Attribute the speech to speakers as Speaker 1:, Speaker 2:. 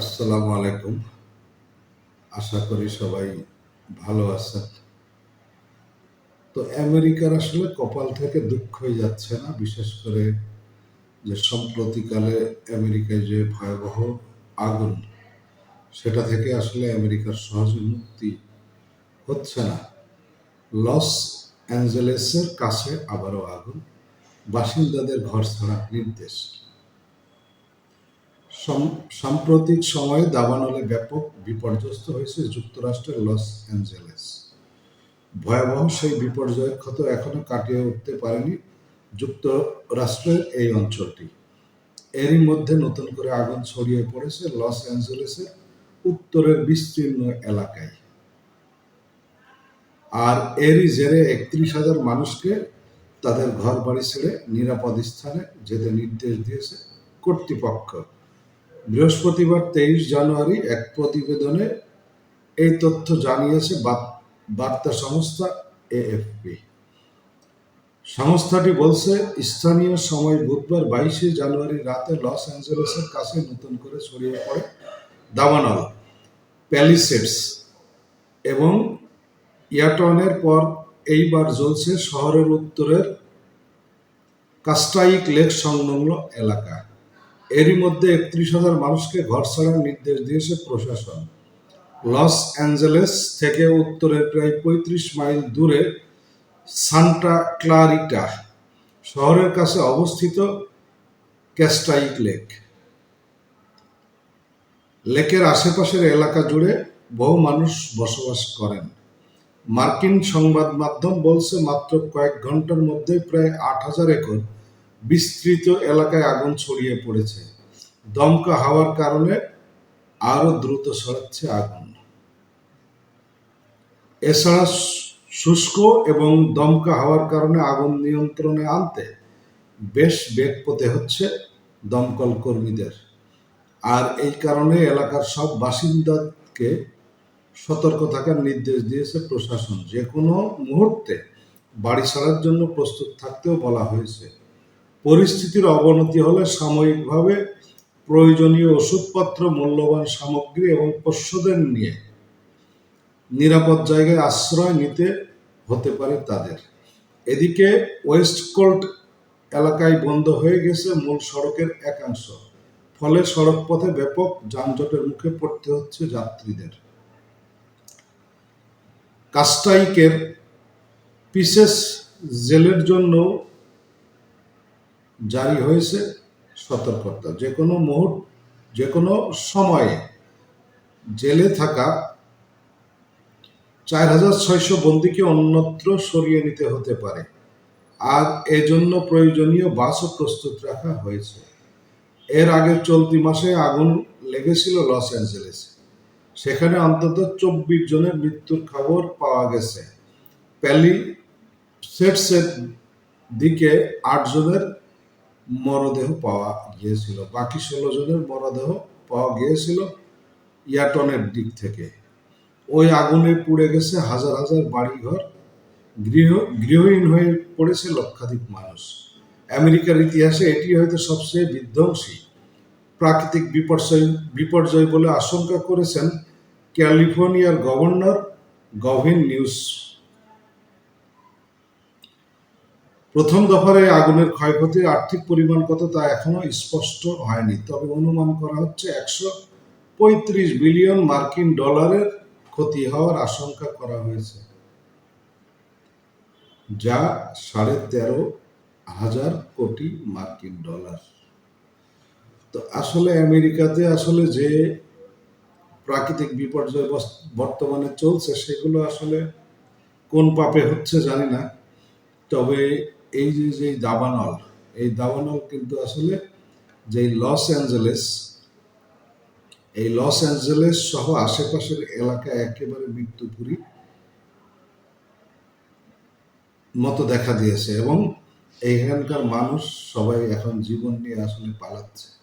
Speaker 1: আসসালামু আলাইকুম। আশা করি সবাই ভালো আছেন। তো আমেরিকার আসলে কপাল থেকে দুঃখই যাচ্ছে না, বিশেষ করে যে সম্প্রতিকালে আমেরিকায় যে ভয়াবহ আগুন, সেটা থেকে আসলে আমেরিকার সহজে মুক্তি হচ্ছে না। লস অ্যাঞ্জেলেসের কাছে আবারও আগুন, বাসিন্দাদের ঘর ছাড়ার নির্দেশ। সাম্প্রতিক সময়ে দাবানলে ব্যাপক বিপর্যস্ত হয়েছে যুক্তরাষ্ট্রের লস অ্যাঞ্জেলেস। ভয়াবহ সেই বিপর্যয়ের ক্ষত এখনও কাটিয়ে উঠতে পারেনি যুক্তরাষ্ট্রের এই অঞ্চলটি। এরই মধ্যে নতুন করে আগুন ছড়িয়ে পড়েছে লস অ্যাঞ্জেলেসের উত্তরের বিস্তীর্ণ এলাকায়। আর এরই জেরে একত্রিশ হাজার মানুষকে তাদের ঘর বাড়ি ছেড়ে নিরাপদ স্থানে যেতে নির্দেশ দিয়েছে কর্তৃপক্ষ। বৃহস্পতিবার তেইশ জানুয়ারি এক প্রতিবেদনে এই তথ্য জানিয়েছে বার্তা সংস্থা এএফপি। সংস্থাটি বলছে, স্থানীয় সময় বুধবার বাইশে জানুয়ারি রাতে লস অ্যাঞ্জেলেসের কাছে নতুন করে ছড়িয়ে পড়ে দাবানল, প্যালিসেডস এবং ইয়াটনের পর এইবার জ্বলছে শহরের উত্তরের কাস্টাইক লেক সংলগ্ন এলাকা। এরই মধ্যে একত্রিশ হাজার মানুষকে ঘর ছাড়ার নির্দেশ দিয়েছে প্রশাসন। লস অ্যাঞ্জেলেস থেকে উত্তরের প্রায় পঁয়ত্রিশ মাইল দূরে সান্টা ক্লারিটা শহরের কাছে অবস্থিত ক্যাস্টাইক লেক। লেকের আশেপাশের এলাকা জুড়ে বহু মানুষ বসবাস করেন। মার্কিন সংবাদ মাধ্যম বলছে, মাত্র কয়েক ঘণ্টার মধ্যে প্রায় আট হাজার একর বিস্তৃত এলাকায় আগুন ছড়িয়ে পড়েছে। দমকা হাওয়ার কারণে আরও দ্রুত ছড়াচ্ছে আগুন। এছাড়া শুষ্ক এবং দমকা হাওয়ার কারণে আগুন নিয়ন্ত্রণে আনতে বেশ বেগ পেতে হচ্ছে দমকল কর্মীদের। আর এই কারণে এলাকার সব বাসিন্দাকে সতর্ক থাকার নির্দেশ দিয়েছে প্রশাসন। যে কোনো মুহূর্তে বাড়ি ছাড়ার জন্য প্রস্তুত থাকতেও বলা হয়েছে। পরিস্থিতির অবনতি হলে সাময়িকভাবে প্রয়োজনীয় ওষুধপত্র, মূল্যবান সামগ্রী এবং পোষ্যদের নিয়ে নিরাপদ জায়গায় আশ্রয় নিতে হতে পারে তাদের। এদিকে ওয়েস্ট কোল্ট এলাকায় বন্ধ হয়ে গেছে মূল সড়কের একাংশ, ফলে সড়ক পথে ব্যাপক যানজটের মুখে পড়তে হচ্ছে যাত্রীদের। কাস্টাইকের পিসেস জেলের জন্য জারি হয়েছে সতর্কতা। যে কোনো মুহূর্ত, যে কোনো সময়ে জেলে থাকা চার হাজার ছয়শো বন্দীকে অন্যত্র সরিয়ে নিতে হতে পারে। আর এজন্য প্রয়োজনীয় বাসও প্রস্তুত রাখা হয়েছে। এর আগে চলতি মাসে আগুন লেগেছিল লস অ্যাঞ্জেলেসে। সেখানে অন্তত চব্বিশ জনের মৃত্যুর খবর পাওয়া গেছে। প্যালি সেটসের দিকে আট জনের মরদেহ পাওয়া গিয়েছিল। বাকি ষোলো জনের মরদেহ পাওয়া গিয়েছিল ইয়াটনের দিক থেকে। ওই আগুনে পুড়ে গেছে হাজার হাজার বাড়িঘর। গৃহ, গৃহহীন হয়ে পড়েছে লক্ষাধিক মানুষ। আমেরিকার ইতিহাসে এটি হয়তো সবচেয়ে বিধ্বংসী। প্রাকৃতিক বিপর্যয় বিপর্যয় বলে আশঙ্কা করেছেন ক্যালিফোর্নিয়ার গভর্নর গভিন নিউজ প্রথম দফারে আগুনের ক্ষয়ক্ষতির আর্থিক পরিমাণ কত তা এখনও স্পষ্ট হয়নি। তবে অনুমান করা হচ্ছে একশো পঁয়ত্রিশ বিলিয়ন মার্কিন ডলারের ক্ষতি হওয়ার আশঙ্কা করা হয়েছে, যা সাড়ে তেরো হাজার কোটি মার্কিন ডলার। তো আসলে আমেরিকাতে আসলে যে প্রাকৃতিক বিপর্যয় বর্তমানে চলছে, সেগুলো আসলে কোন পাপে হচ্ছে জানি না। তবে এই যে যে দাবানল, এই দাবানল কিন্তু আসলে যে লস অ্যাঞ্জেলেস, এই লস অ্যাঞ্জেলেস সহ আশেপাশের এলাকা একেবারে মৃত্যুপুরী মতো দেখা দিয়েছে এবং এইখানকার মানুষ সবাই এখন জীবন নিয়ে আসলে পালাচ্ছে।